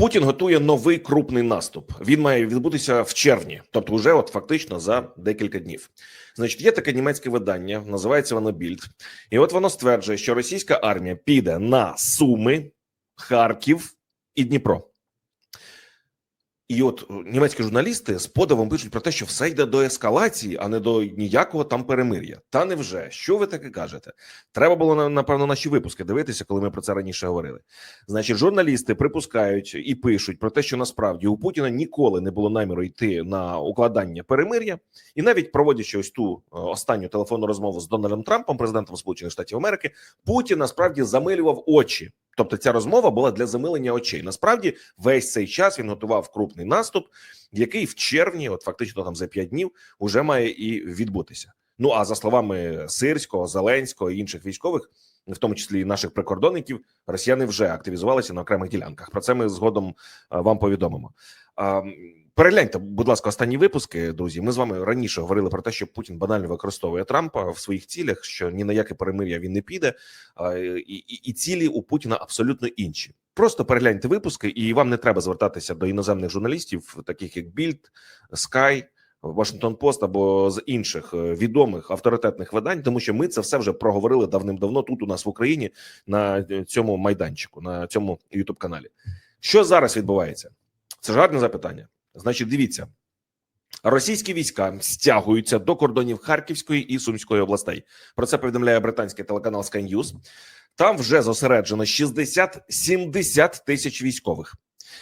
Путін готує новий крупний наступ. Він має відбутися в червні, тобто, вже от фактично за декілька днів. Значить, є таке німецьке видання, називається воно Більд, і от воно стверджує, що російська армія піде на Суми, Харків і Дніпро. І от е, німецькі журналісти з подивом пишуть про те, що все йде до ескалації, а не до ніякого там перемир'я. Та невже? Що ви таке кажете? Треба було напевно наші випуски дивитися, коли ми про це раніше говорили. Значить, журналісти припускають і пишуть про те, що насправді у Путіна ніколи не було наміру йти на укладання перемир'я, і навіть проводячи ось ту е, останню телефонну розмову з Дональдом Трампом, президентом Сполучених Штатів Америки, Путін насправді замилював очі. Тобто, ця розмова була для замилення очей. Насправді, весь цей час він готував крупний наступ, який в червні, от фактично там за п'ять днів, уже має і відбутися. Ну а за словами Сирського, Зеленського і інших військових, в тому числі і наших прикордонників, росіяни вже активізувалися на окремих ділянках. Про це ми згодом е, вам повідомимо. Перегляньте, будь ласка, останні випуски, друзі. Ми з вами раніше говорили про те, що Путін банально використовує Трампа в своїх цілях, що ні на яке перемир'я він не піде, і, і, і цілі у Путіна абсолютно інші. Просто перегляньте випуски, і вам не треба звертатися до іноземних журналістів, таких як Більд, Sky, Washington Post або з інших е, відомих авторитетних видань, тому що ми це все вже проговорили давним-давно тут у нас в Україні на е, цьому майданчику, на цьому youtube каналі. Що зараз відбувається? Це ж гарне запитання. Значить, дивіться, російські війська стягуються до кордонів Харківської і Сумської областей. Про це повідомляє британський телеканал Sky News. Там вже зосереджено 60-70 тисяч військових.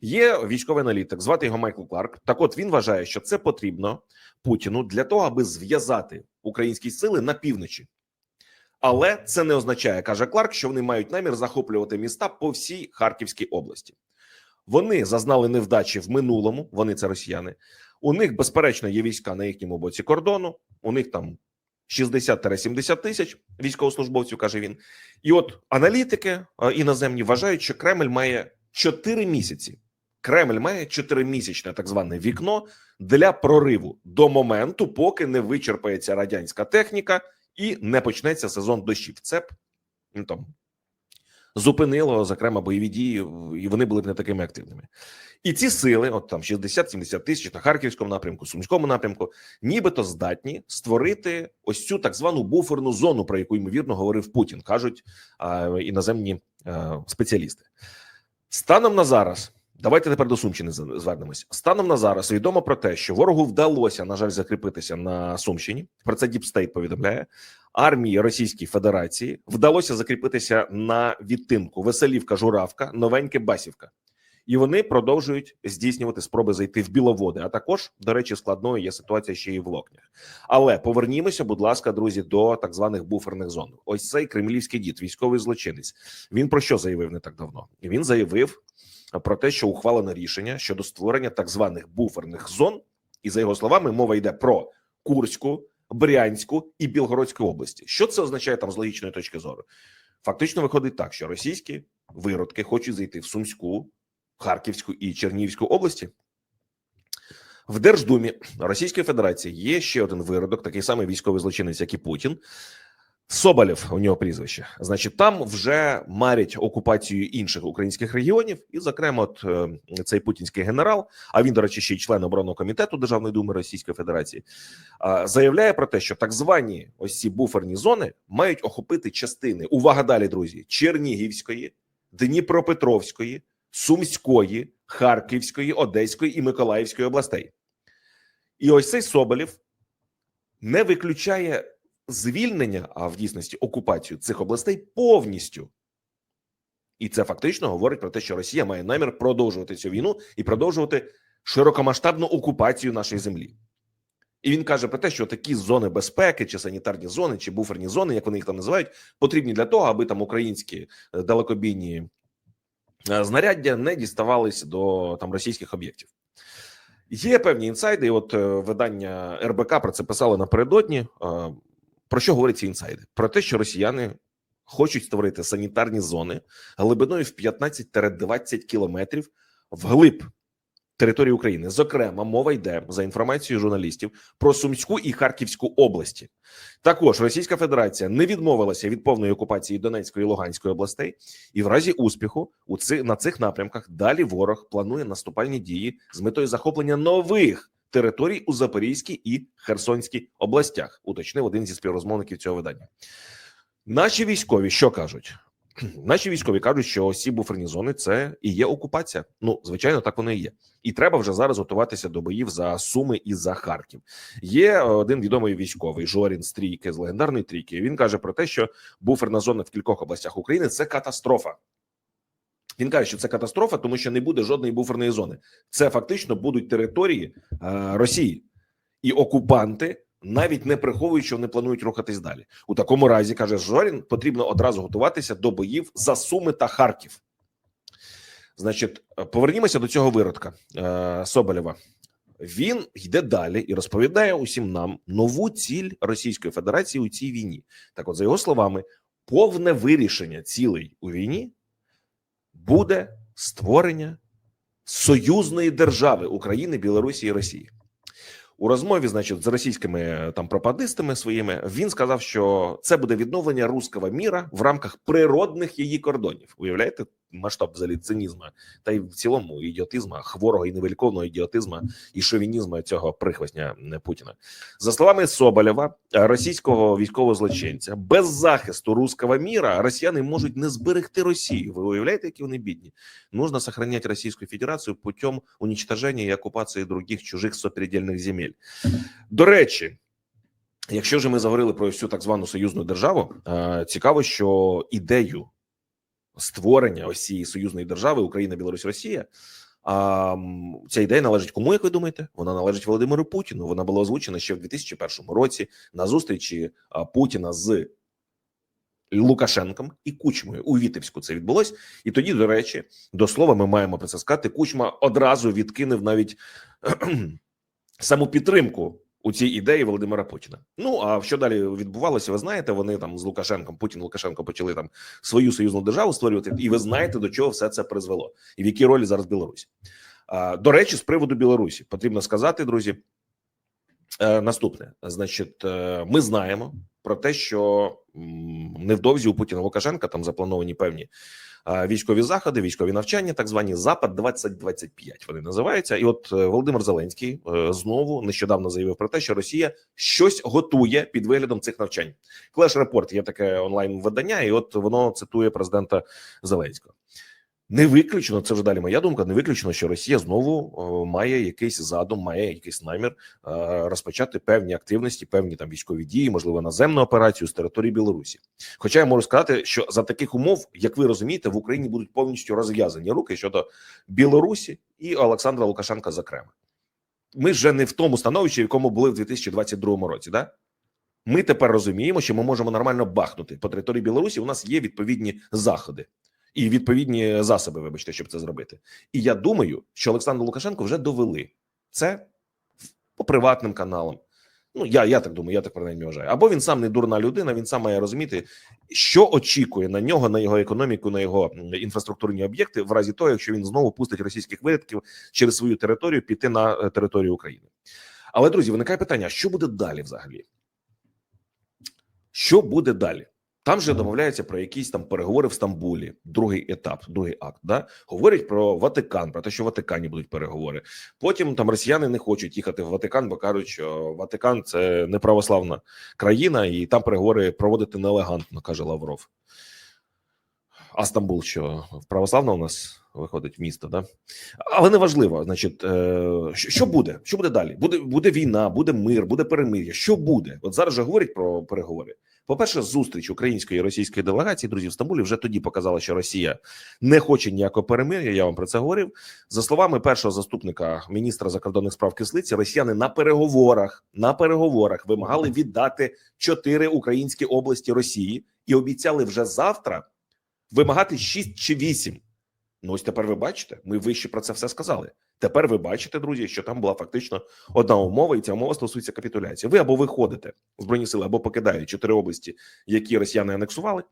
Є військовий аналітик, звати його Майкл Кларк. Так, от він вважає, що це потрібно Путіну для того, аби зв'язати українські сили на півночі. Але це не означає, каже Кларк, що вони мають намір захоплювати міста по всій Харківській області. Вони зазнали невдачі в минулому. Вони це росіяни. У них безперечно є війська на їхньому боці кордону. У них там 60-70 тисяч військовослужбовців, каже він. І от аналітики е, іноземні вважають, що Кремль має 4 місяці. Кремль має 4-місячне так зване вікно для прориву до моменту, поки не вичерпається радянська техніка і не почнеться сезон дощів. Це ну, там зупинило зокрема бойові дії, і вони були б не такими активними. І ці сили, от там 60-70 тисяч на харківському напрямку, сумському напрямку, нібито здатні створити ось цю так звану буферну зону, про яку ймовірно говорив Путін, кажуть а, іноземні а, спеціалісти. Станом на зараз. Давайте тепер до Сумщини звернемось. Станом на зараз відомо про те, що ворогу вдалося, на жаль, закріпитися на Сумщині. Про це Діпстейт повідомляє. Армії Російської Федерації вдалося закріпитися на відтинку Веселівка, Журавка, Новеньке, Басівка. І вони продовжують здійснювати спроби зайти в біловоди. А також, до речі, складною є ситуація ще й в Локнях. Але повернімося, будь ласка, друзі, до так званих буферних зон. Ось цей кремлівський дід, військовий злочинець. Він про що заявив не так давно? Він заявив про те, що ухвалено рішення щодо створення так званих буферних зон, і за його словами, мова йде про Курську, Брянську і Білгородську області. Що це означає там з логічної точки зору? Фактично виходить так, що російські виродки хочуть зайти в Сумську, Харківську і Чернігівську області. В Держдумі Російської Федерації є ще один виродок, такий самий військовий злочинець, як і Путін. Соболєв у нього прізвище. Значить, там вже марять окупацію інших українських регіонів, і, зокрема, от е, цей путінський генерал, а він, до речі, ще й член оборонного комітету Державної думи Російської Федерації, заявляє про те, що так звані ось ці буферні зони мають охопити частини. Увага далі, друзі: Чернігівської, Дніпропетровської, Сумської, Харківської, Одеської і Миколаївської областей. І ось цей Соболєв не виключає звільнення, а в дійсності окупацію цих областей повністю. І це фактично говорить про те, що Росія має намір продовжувати цю війну і продовжувати широкомасштабну окупацію нашої землі. І він каже про те, що такі зони безпеки, чи санітарні зони, чи буферні зони, як вони їх там називають, потрібні для того, аби там українські е, далекобійні е, знаряддя не діставались до там російських об'єктів. Є певні інсайди. і От е, видання РБК про це писало напередодні. Про що говорять ці інсайди? Про те, що росіяни хочуть створити санітарні зони глибиною в 15-20 кілометрів вглиб території України. Зокрема, мова йде за інформацією журналістів про Сумську і Харківську області. Також Російська Федерація не відмовилася від повної окупації Донецької і Луганської областей, і в разі успіху у ци, на цих напрямках далі ворог планує наступальні дії з метою захоплення нових територій у Запорізькій і Херсонській областях. Уточнив один зі співрозмовників цього видання. Наші військові що кажуть? Наші військові кажуть, що ось ці буферні зони це і є окупація. Ну, звичайно, так воно і є. І треба вже зараз готуватися до боїв за Суми і за Харків. Є один відомий військовий Жорін Стрійки з легендарної трійки. Він каже про те, що буферна зона в кількох областях України це катастрофа. Він каже, що це катастрофа, тому що не буде жодної буферної зони. Це фактично будуть території е, Росії і окупанти навіть не приховують, що вони планують рухатись далі. У такому разі каже Жорін, потрібно одразу готуватися до боїв за Суми та Харків. Значить, повернімося до цього виродка е, Соболєва. Він йде далі і розповідає усім нам нову ціль Російської Федерації у цій війні. Так, от за його словами, повне вирішення цілей у війні буде створення союзної держави України, Білорусі і Росії. У розмові, значить, з російськими там пропагандистами своїми він сказав, що це буде відновлення руського міра в рамках природних її кордонів. Уявляєте масштаб взагалі цинізму та й в цілому ідіотизму, хворого і невеликовного ідіотизму і шовінізму цього прихвостня Путіна. За словами Соболєва, російського військового злочинця, без захисту руського міра росіяни можуть не зберегти Росію. Ви уявляєте, які вони бідні? Нужно сохранять Російську Федерацію путем уничтоження і окупації других чужих сопредельних земель. До речі, якщо вже ми заговорили про всю так звану союзну державу, е, цікаво, що ідею створення ось цієї союзної держави Україна, Білорусь, Росія. А ця ідея належить кому, як ви думаєте? Вона належить Володимиру Путіну. Вона була озвучена ще в 2001 році на зустрічі Путіна з Лукашенком і Кучмою у Вітебську. Це відбулось, і тоді, до речі, до слова, ми маємо про це сказати. Кучма одразу відкинув навіть саму підтримку у цій ідеї Володимира Путіна. Ну а що далі відбувалося? Ви знаєте, вони там з Лукашенком, Путін Лукашенко почали там свою союзну державу створювати, і ви знаєте, до чого все це призвело, і в якій ролі зараз Білорусь. До речі, з приводу Білорусі потрібно сказати, друзі. Е, наступне, значить, е, ми знаємо про те, що невдовзі у Путіна Лукашенка там заплановані певні військові заходи, військові навчання, так звані запад 2025 Вони називаються. І от е, Володимир Зеленський знову нещодавно заявив про те, що Росія щось готує під виглядом цих навчань. Клеш Репорт є таке онлайн видання, і от воно цитує президента Зеленського. Не виключено, це вже далі моя думка. Не виключено, що Росія знову о, має якийсь задум, має якийсь намір о, розпочати певні активності, певні там військові дії, можливо, наземну операцію з території Білорусі. Хоча я можу сказати, що за таких умов, як ви розумієте, в Україні будуть повністю розв'язані руки щодо Білорусі і Олександра Лукашенка. Зокрема, ми вже не в тому становищі, в якому були в 2022 році. Да? Ми тепер розуміємо, що ми можемо нормально бахнути по території Білорусі. У нас є відповідні заходи і відповідні засоби, вибачте, щоб це зробити. І я думаю, що Олександр Лукашенко вже довели це по приватним каналам. Ну, я я так думаю, я так принаймні вважаю. Або він сам не дурна людина, він сам має розуміти, що очікує на нього, на його економіку, на його інфраструктурні об'єкти, в разі того, якщо він знову пустить російських вирядків через свою територію піти на е, територію України. Але друзі, виникає питання: що буде далі взагалі? Що буде далі? Там же домовляються про якісь там переговори в Стамбулі, другий етап, другий акт. Да говорять про Ватикан, про те, що в Ватикані будуть переговори. Потім там росіяни не хочуть їхати в Ватикан, бо кажуть, що Ватикан це не православна країна, і там переговори проводити нелегантно, каже Лавров. А Стамбул, що православна у нас виходить місто, да але не важливо. Значить, е, що буде? Що буде далі? Буде буде війна, буде мир, буде перемир'я. Що буде? От зараз же говорять про переговори. По перше, зустріч української і російської делегації друзі в Стамбулі вже тоді показала, що Росія не хоче ніякого перемир'я. Я вам про це говорив. За словами першого заступника міністра закордонних справ кислиці, росіяни на переговорах на переговорах вимагали віддати чотири українські області Росії і обіцяли вже завтра вимагати шість чи вісім. Ну ось тепер ви бачите, ми вище про це все сказали. Тепер ви бачите, друзі, що там була фактично одна умова, і ця умова стосується капітуляції. Ви або виходите збройні сили, або покидають чотири області, які росіяни анексували,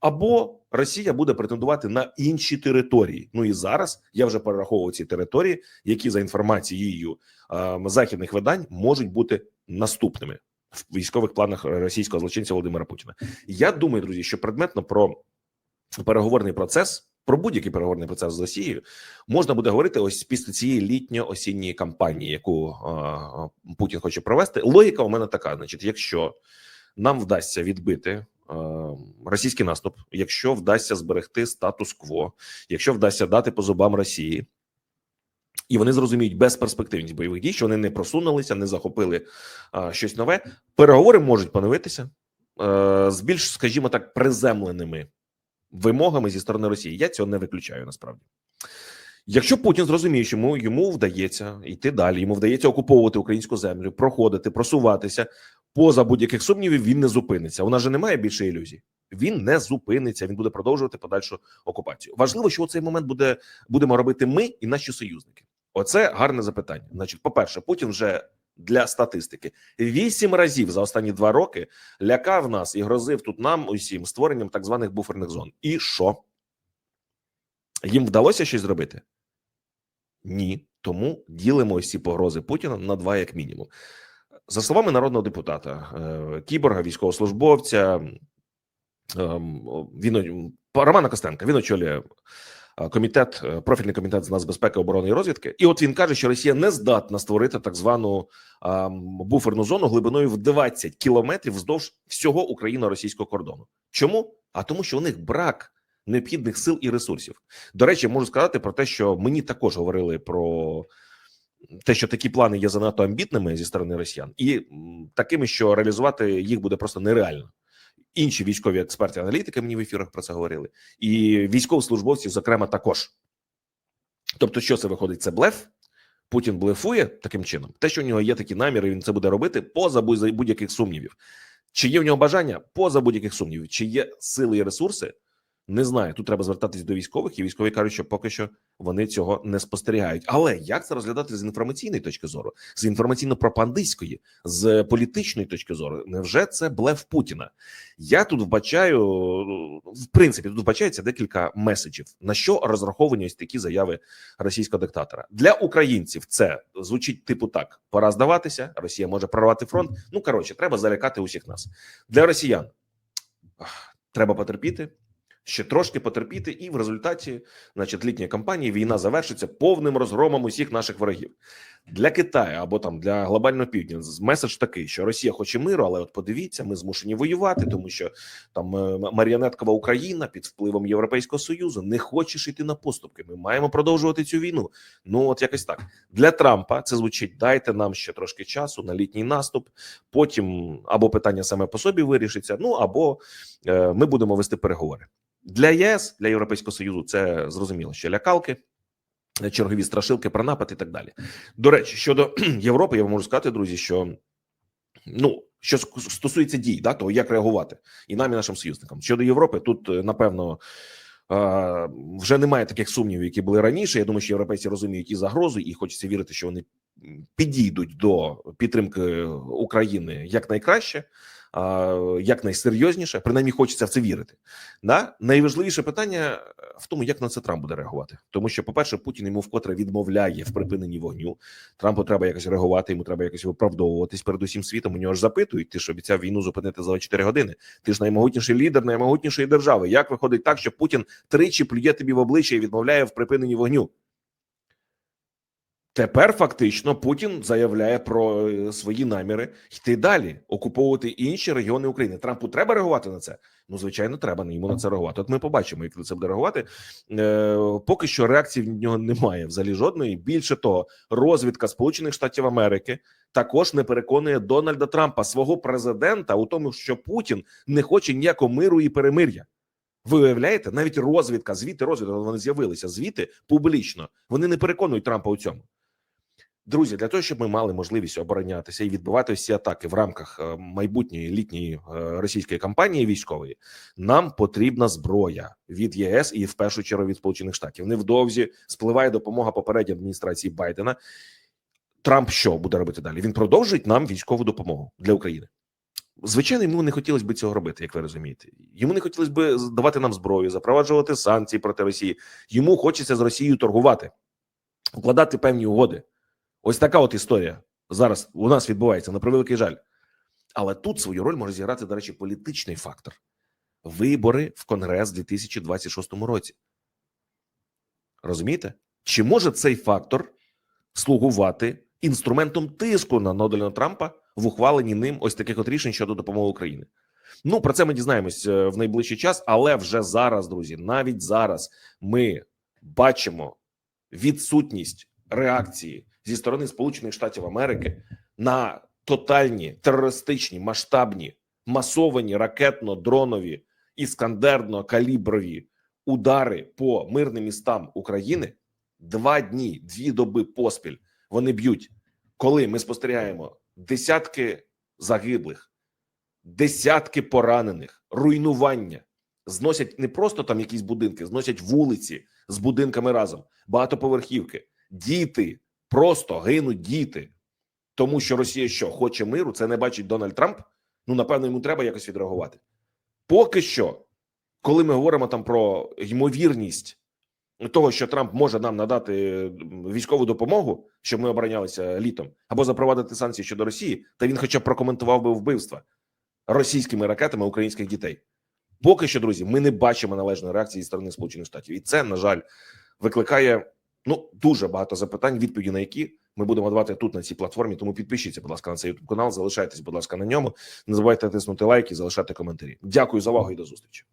або Росія буде претендувати на інші території. Ну і зараз я вже перераховував ці території, які за інформацією е, західних видань можуть бути наступними в військових планах російського злочинця Володимира Путіна. Я думаю, друзі, що предметно про переговорний процес. Про будь-який переговорний процес з Росією можна буде говорити ось після цієї літньо-осінньої кампанії, яку е, Путін хоче провести. Логіка у мене така: значить, якщо нам вдасться відбити російський наступ, якщо вдасться зберегти статус-кво, якщо вдасться дати по зубам Росії, і вони зрозуміють безперспективність бойових дій, що вони не просунулися, не захопили е, щось нове. Переговори можуть поновитися е, з більш, скажімо так, приземленими вимогами зі сторони Росії. Я цього не виключаю насправді. Якщо Путін зрозуміє, що йому, вдається йти далі, йому вдається окуповувати українську землю, проходити, просуватися поза будь-яких сумнівів, він не зупиниться. У нас же немає більше ілюзій. Він не зупиниться, він буде продовжувати подальшу окупацію. Важливо, що у цей момент буде будемо робити ми і наші союзники. Оце гарне запитання. Значить, по перше, Путін вже для статистики вісім разів за останні два роки лякав нас і грозив тут нам усім створенням так званих буферних зон. І що? Їм вдалося щось зробити? Ні. Тому ділимо ці погрози Путіна на два, як мінімум. За словами народного депутата, е, кіборга, військовослужбовця, ем, він Романа Костенка, він очолює комітет, е, профільний комітет з нацбезпеки, оборони і розвідки. І от він каже, що Росія не здатна створити так звану буферну зону глибиною в 20 кілометрів вздовж всього україно-російського кордону. Чому? А тому, що у них брак необхідних сил і ресурсів. До речі, можу сказати про те, що мені також говорили про те, що такі плани є занадто амбітними зі сторони росіян, і такими, що реалізувати їх буде просто нереально. Інші військові експерти, аналітики мені в ефірах про це говорили, і військовослужбовці, зокрема, також. Тобто, що це виходить? Це блеф. Путін блефує таким чином. Те, що у нього є такі наміри, він це буде робити поза будь-яких сумнівів. Чи є в нього бажання поза будь-яких сумнівів, чи є сили і ресурси? Не знаю. Тут треба звертатись до військових, і військові кажуть, що поки що вони цього не спостерігають. Але як це розглядати з інформаційної точки зору, з інформаційно-пропагандистської, з політичної точки зору? Невже це блеф Путіна? Я тут вбачаю в принципі, тут вбачається декілька меседжів на що розраховані ось такі заяви російського диктатора для українців. Це звучить типу так: пора здаватися. Росія може прорвати фронт. Ну коротше, треба залякати усіх нас для росіян. Треба потерпіти ще трошки потерпіти, і в результаті, значить, літньої кампанії війна завершиться повним розгромом усіх наших ворогів для Китаю або там для глобального півдня. меседж такий, що Росія хоче миру, але от подивіться, ми змушені воювати, тому що там е, маріонеткова Україна під впливом Європейського союзу не хочеш йти на поступки. Ми маємо продовжувати цю війну. Ну от якось так для Трампа це звучить: дайте нам ще трошки часу на літній наступ. Потім або питання саме по собі вирішиться. Ну або е, ми будемо вести переговори. Для ЄС для Європейського союзу це зрозуміло, що лякалки, чергові страшилки про напад і так далі. До речі, щодо Європи, я можу сказати, друзі, що ну що стосується дій, да того як реагувати, і нам і нашим союзникам щодо Європи, тут е, напевно. Вже немає таких сумнівів, які були раніше. Я думаю, що європейці розуміють і загрозу, і хочеться вірити, що вони підійдуть до підтримки України якнайкраще як найсерйозніше, принаймні хочеться в це вірити. Да? Найважливіше питання в тому, як на це Трамп буде реагувати, тому що, по перше, Путін йому вкотре відмовляє в припиненні вогню. Трампу треба якось реагувати, йому треба якось виправдовуватись перед усім світом. У нього ж запитують, ти ж обіцяв війну зупинити за 4 години. Ти ж наймогутніший лідер наймогутнішої держави. Як виходить так, що Путін тричі плює тобі в обличчя і відмовляє в припиненні вогню? Тепер фактично Путін заявляє про е, свої наміри йти далі, окуповувати інші регіони України. Трампу треба реагувати на це. Ну звичайно, треба йому на це реагувати. От ми побачимо, як на це буде реагувати. Е, Поки що реакції в нього немає взагалі жодної. Більше того, розвідка Сполучених Штатів Америки також не переконує Дональда Трампа свого президента у тому, що Путін не хоче ніякого миру і перемир'я. Ви уявляєте, навіть розвідка, звіти розвідка, вони з'явилися звіти публічно. Вони не переконують Трампа у цьому. Друзі, для того, щоб ми мали можливість оборонятися і відбивати всі атаки в рамках е, майбутньої літньої е, російської кампанії військової, нам потрібна зброя від ЄС і в першу чергу від Сполучених Штатів. Невдовзі спливає допомога попередньої адміністрації Байдена. Трамп що буде робити далі? Він продовжить нам військову допомогу для України. Звичайно, йому не хотілося б цього робити, як ви розумієте. Йому не хотілося б давати нам зброю, запроваджувати санкції проти Росії. Йому хочеться з Росією торгувати, укладати певні угоди. Ось така от історія зараз у нас відбувається на превеликий жаль. Але тут свою роль може зіграти, до речі, політичний фактор вибори в Конгрес у 2026 році. Розумієте? Чи може цей фактор слугувати інструментом тиску на Дональда Трампа в ухваленні ним ось таких от рішень щодо допомоги Україні? Ну про це ми дізнаємось е, в найближчий час, але вже зараз, друзі, навіть зараз ми бачимо відсутність реакції зі сторони Сполучених Штатів Америки на тотальні терористичні масштабні масовані ракетно-дронові іскандерно-каліброві удари по мирним містам України два дні, дві доби поспіль вони б'ють, коли ми спостерігаємо десятки загиблих, десятки поранених, руйнування. Зносять не просто там якісь будинки, зносять вулиці з будинками разом, багатоповерхівки, діти просто гинуть діти, тому що Росія що хоче миру, це не бачить Дональд Трамп. Ну напевно, йому треба якось відреагувати. Поки що, коли ми говоримо там про ймовірність того, що Трамп може нам надати військову допомогу, щоб ми оборонялися літом, або запровадити санкції щодо Росії, та він, хоча б прокоментував би вбивства російськими ракетами українських дітей. Поки що, друзі, ми не бачимо належної реакції зі сторони Сполучених Штатів, і це на жаль викликає Ну дуже багато запитань, відповіді на які ми будемо давати тут на цій платформі. Тому підпишіться, будь ласка, на цей YouTube канал. Залишайтесь, будь ласка, на ньому. Не забувайте тиснути лайки, залишати коментарі. Дякую за увагу і до зустрічі.